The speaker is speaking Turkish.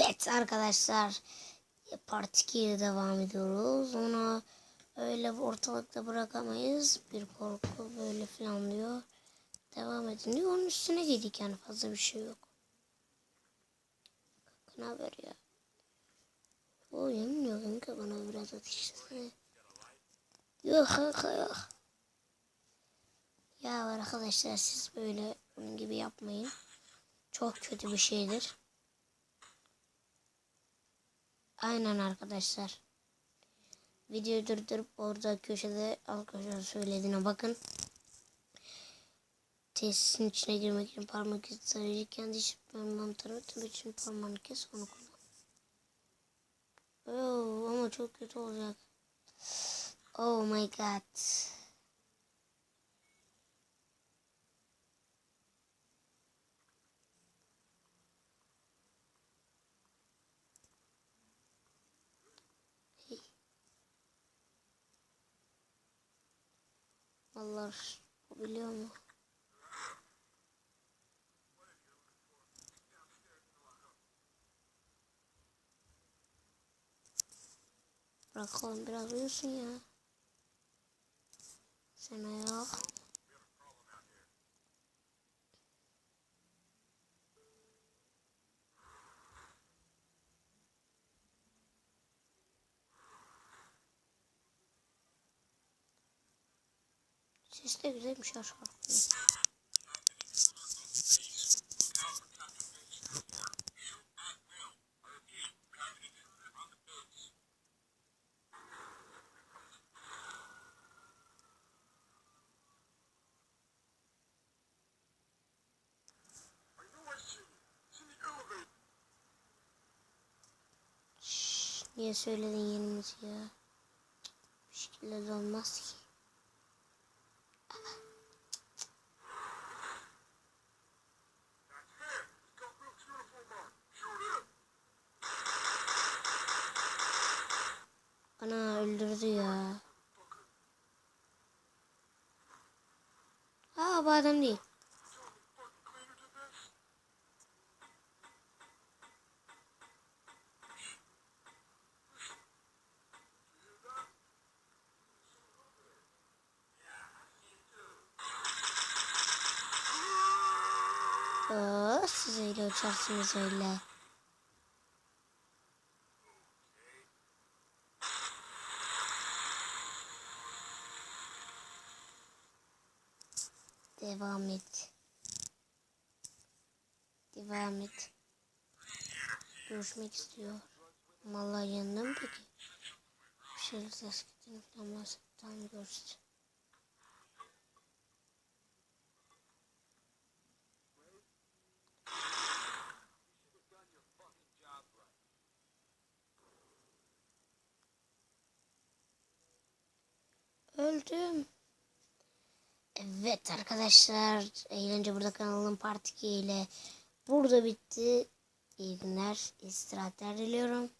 Evet arkadaşlar Part 2'ye devam ediyoruz. Onu öyle ortalıkta bırakamayız. Bir korku böyle falan diyor. Devam edin diyor. Onun üstüne giydik yani fazla bir şey yok. Ne haber ya? O yanmıyor kanka bana biraz ateşlesene. Yok kanka yok. Ya arkadaşlar siz böyle bunun gibi yapmayın. Çok kötü bir şeydir. Aynen arkadaşlar. Videoyu durdurup orada köşede arkadaşlar söylediğine bakın. Tesisin içine girmek için parmak izi tarayıcı kendi iş parmağını taramak için parmağını kes onu kullan. Oh, ama çok kötü olacak. Oh my god. Allah bu biliyor mu? Bırak oğlum biraz uyusun ya. Sen ayağa. Ses de güzelmiş. Şşş, Niye söyledin yerimizi ya? Bir şekilde de olmaz ki. you Oo, siz öyle uçarsınız öyle. Devam et. Devam et. Görüşmek istiyor. Vallahi yanında mı peki? Bir şeyler ses gittiğini falan. Tamam görüşürüz. Öldüm. Evet arkadaşlar eğlence burada kanalın part 2 ile burada bitti. İyi günler, istirahatler diliyorum.